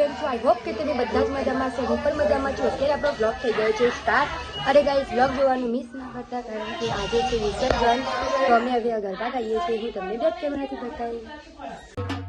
કેમ છો? I hope કે તમે બધા જ મજામાં છો. હું પણ મજામાં છું. અત્યારે આપણો બ્લોગ થઈ ગયો છે સ્ટાર્ટ અરે ગાઈસ બ્લોગ જોવાનું મિસ ના કરતા કારણ કે આજે છે વિસર્જન. તો અમે હવે ગરબા ગાઈએ છીએ. હું તમને બ્લોગ કેમેરાથી બતાવું?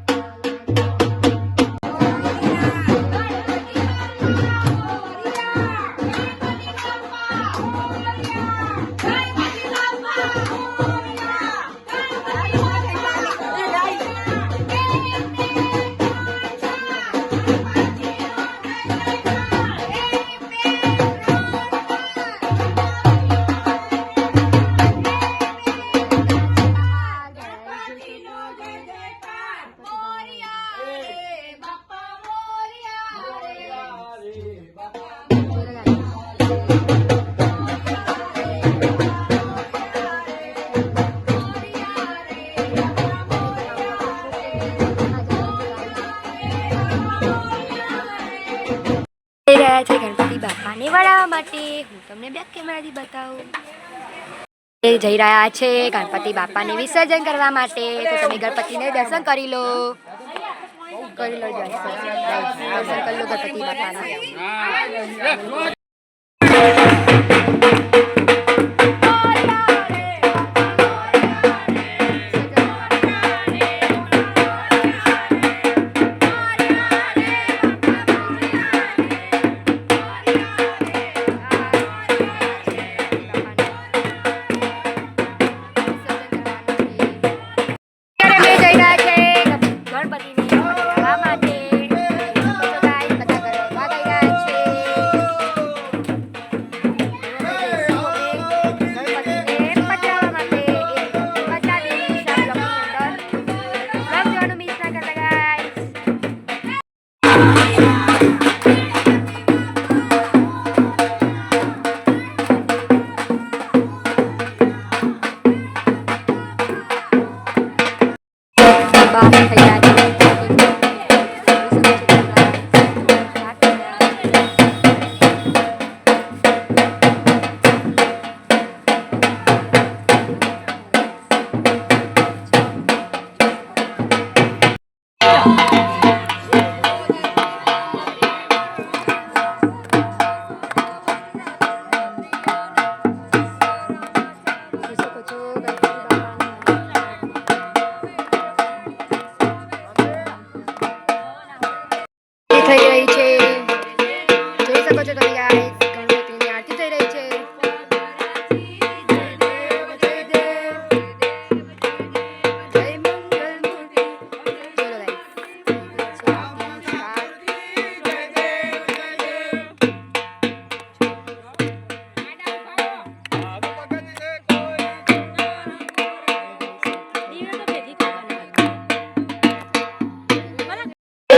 બાપાને વળાવવા માટે. હું તમને બેક કેમેરાથી બતાવું. એ જઈ રહ્યા છે ગણપતિ બાપાને વિસર્જન કરવા માટે. તો તમે ગણપતિને દર્શન કરી લો. કરી લો દર્શન કરી લો ગણપતિ બાપાના. અત્યારે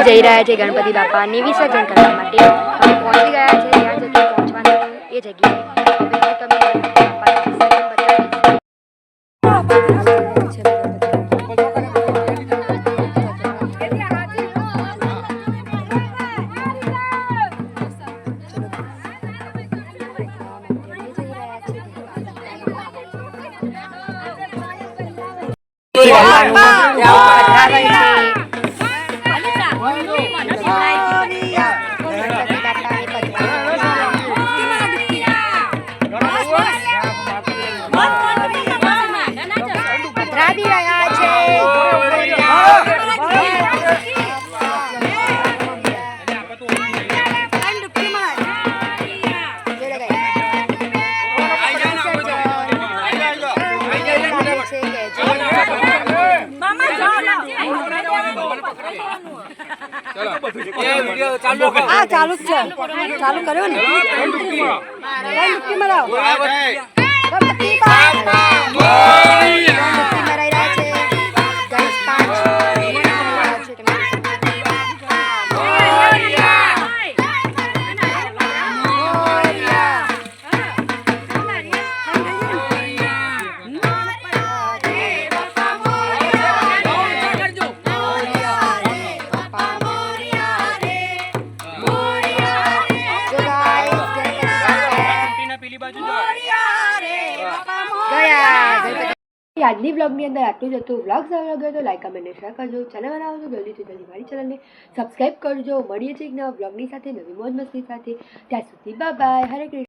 જઈ રહ્યા છે ગણપતિ બાપાની વિસર્જન કરવા માટે. અમે પહોંચી ગયા છે ત્યાં જગ્યાએ પહોંચવાનું એ જગ્યાએ. આ ચાલુ જ છે. ચાલુ કર્યો ને? મુક્તિ મરાવ બાકી આજની બ્લોગની અંદર આટલું જ હતું. બ્લોગ સારો લાગ્યો તો લાઈક કમેન્ટ શેર કરજો. ચેનલ બનાવો તો જલ્દીથી જલ્દી મારી ચેનલને સબસ્ક્રાઈબ કરજો. મળીએ છીએ એક નવા બ્લોગની સાથે. નવી મોજ મસ્તી સાથે. ત્યાં સુધી બાય બાય હરે કૃષ્ણ